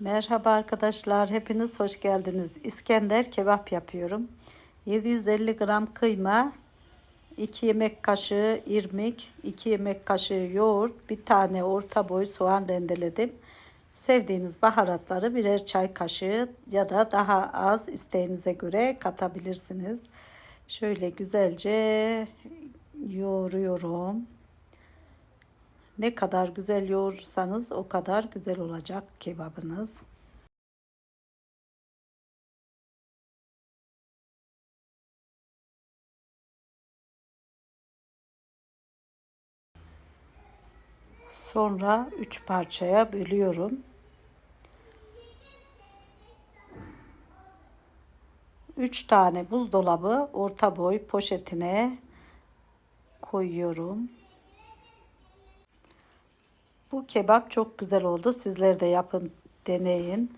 Merhaba arkadaşlar, hepiniz hoş geldiniz. İskender kebap yapıyorum. 750 gram kıyma, 2 yemek kaşığı irmik, 2 yemek kaşığı yoğurt, bir tane orta boy soğan rendeledim. Sevdiğiniz baharatları birer çay kaşığı ya da daha az isteğinize göre katabilirsiniz. Şöyle güzelce yoğuruyorum. Ne kadar güzel yoğurursanız o kadar güzel olacak kebabınız. Sonra üç parçaya bölüyorum. Üç tane buzdolabı orta boy poşetine koyuyorum. Bu kebap çok güzel oldu. Sizler de yapın, deneyin.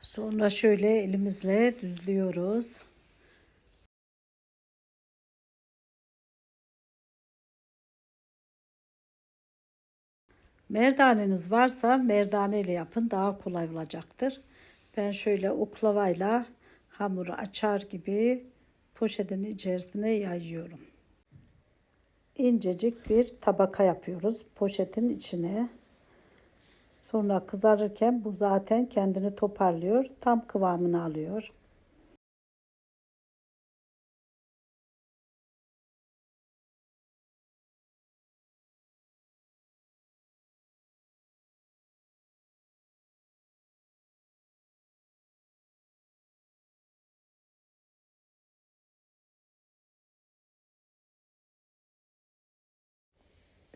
Sonra şöyle elimizle düzlüyoruz. Merdaneniz varsa merdane ile yapın daha kolay olacaktır. Ben şöyle oklavayla hamuru açar gibi poşetin içerisine yayıyorum. İncecik bir tabaka yapıyoruz poşetin içine. Sonra kızarırken bu zaten kendini toparlıyor. Tam kıvamını alıyor.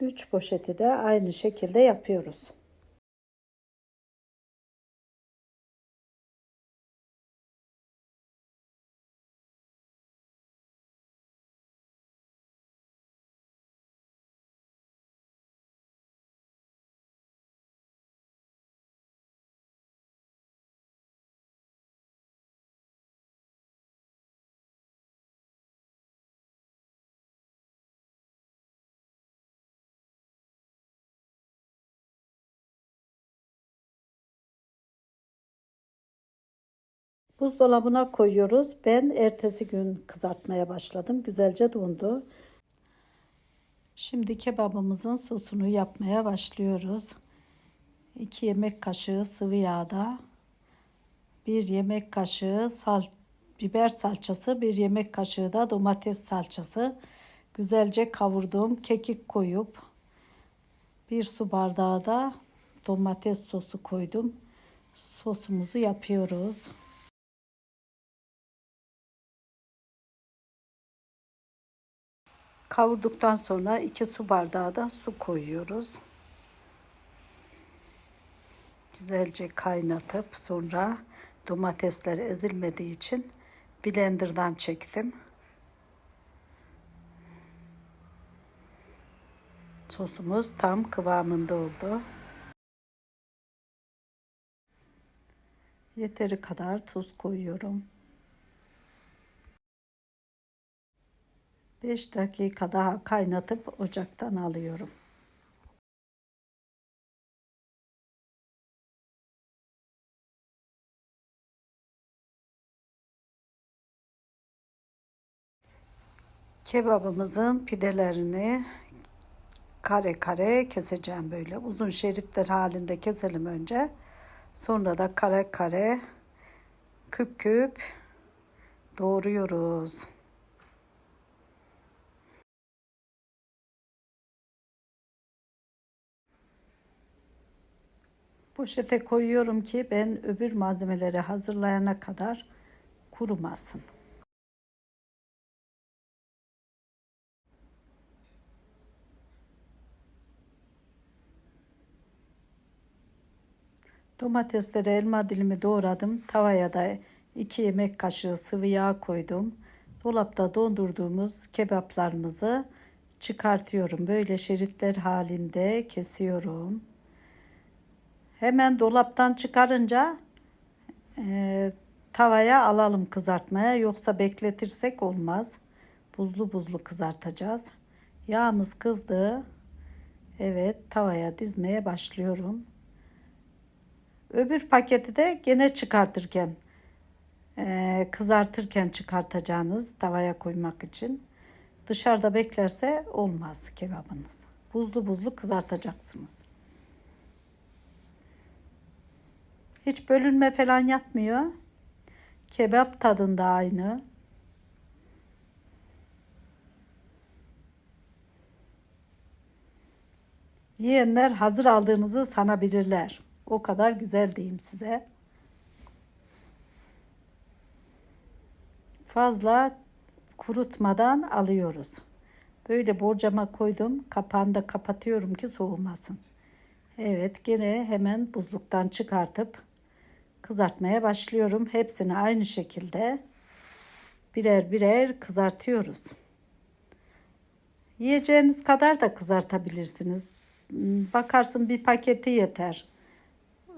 Üç poşeti de aynı şekilde yapıyoruz. Buzdolabına koyuyoruz. Ben ertesi gün kızartmaya başladım. Güzelce dondu. Şimdi kebabımızın sosunu yapmaya başlıyoruz. 2 yemek kaşığı sıvı yağda 1 yemek kaşığı sal biber salçası, 1 yemek kaşığı da domates salçası. Güzelce kavurduğum kekik koyup bir su bardağı da domates sosu koydum. Sosumuzu yapıyoruz. Kavurduktan sonra 2 su bardağı da su koyuyoruz. Güzelce kaynatıp sonra domatesler ezilmediği için blenderdan çektim. Sosumuz tam kıvamında oldu. Yeteri kadar tuz koyuyorum. 5 dakika daha kaynatıp ocaktan alıyorum. Kebabımızın pidelerini kare kare keseceğim böyle. Uzun şeritler halinde keselim önce. Sonra da kare kare küp küp doğruyoruz. Poşete koyuyorum ki ben öbür malzemeleri hazırlayana kadar kurumasın. Domatesleri elma dilimi doğradım. Tavaya da 2 yemek kaşığı sıvı yağ koydum. Dolapta dondurduğumuz kebaplarımızı çıkartıyorum. Böyle şeritler halinde kesiyorum. Hemen dolaptan çıkarınca e, tavaya alalım kızartmaya yoksa bekletirsek olmaz. Buzlu buzlu kızartacağız. Yağımız kızdı. Evet tavaya dizmeye başlıyorum. Öbür paketi de gene çıkartırken e, kızartırken çıkartacağınız tavaya koymak için. Dışarıda beklerse olmaz kebabınız. Buzlu buzlu kızartacaksınız. Hiç bölünme falan yapmıyor. Kebap tadında aynı. Yiyenler hazır aldığınızı sanabilirler. O kadar güzel diyeyim size. Fazla kurutmadan alıyoruz. Böyle borcama koydum. Kapağını da kapatıyorum ki soğumasın. Evet gene hemen buzluktan çıkartıp kızartmaya başlıyorum. Hepsini aynı şekilde birer birer kızartıyoruz. Yiyeceğiniz kadar da kızartabilirsiniz. Bakarsın bir paketi yeter.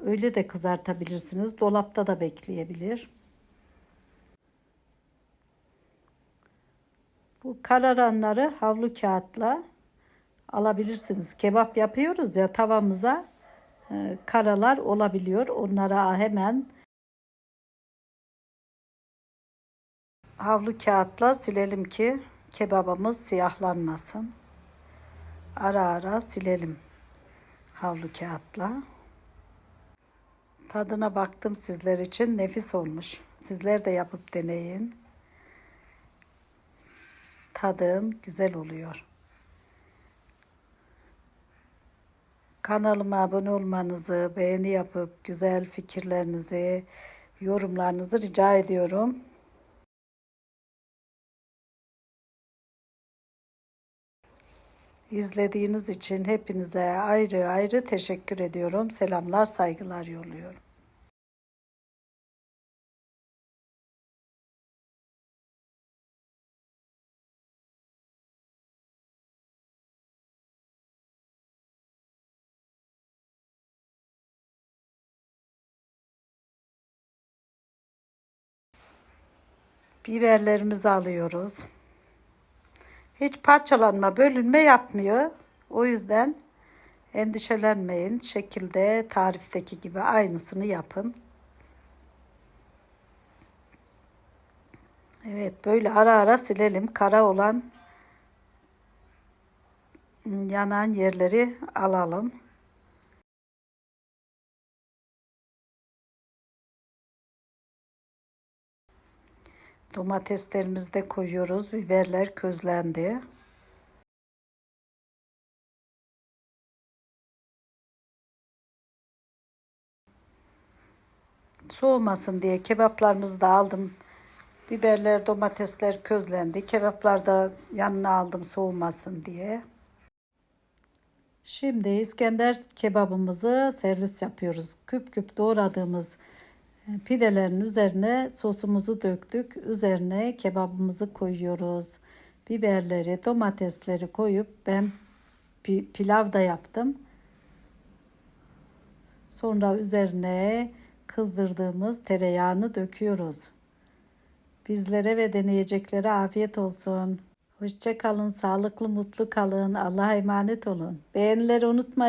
Öyle de kızartabilirsiniz. Dolapta da bekleyebilir. Bu kararanları havlu kağıtla alabilirsiniz. Kebap yapıyoruz ya tavamıza karalar olabiliyor. Onlara hemen havlu kağıtla silelim ki kebabımız siyahlanmasın. Ara ara silelim havlu kağıtla. Tadına baktım sizler için nefis olmuş. Sizler de yapıp deneyin. Tadın güzel oluyor. Kanalıma abone olmanızı, beğeni yapıp güzel fikirlerinizi, yorumlarınızı rica ediyorum. İzlediğiniz için hepinize ayrı ayrı teşekkür ediyorum. Selamlar, saygılar yolluyorum. Biberlerimizi alıyoruz. Hiç parçalanma, bölünme yapmıyor. O yüzden endişelenmeyin. Şekilde tarifteki gibi aynısını yapın. Evet, böyle ara ara silelim. Kara olan yanan yerleri alalım. Domateslerimizi de koyuyoruz. Biberler közlendi. Soğumasın diye kebaplarımızı da aldım. Biberler, domatesler közlendi. Kebaplar da yanına aldım soğumasın diye. Şimdi İskender kebabımızı servis yapıyoruz. Küp küp doğradığımız pidelerin üzerine sosumuzu döktük. Üzerine kebabımızı koyuyoruz. Biberleri, domatesleri koyup ben pilav da yaptım. Sonra üzerine kızdırdığımız tereyağını döküyoruz. Bizlere ve deneyeceklere afiyet olsun. Hoşça kalın, sağlıklı, mutlu kalın. Allah'a emanet olun. Beğenileri unutmayın.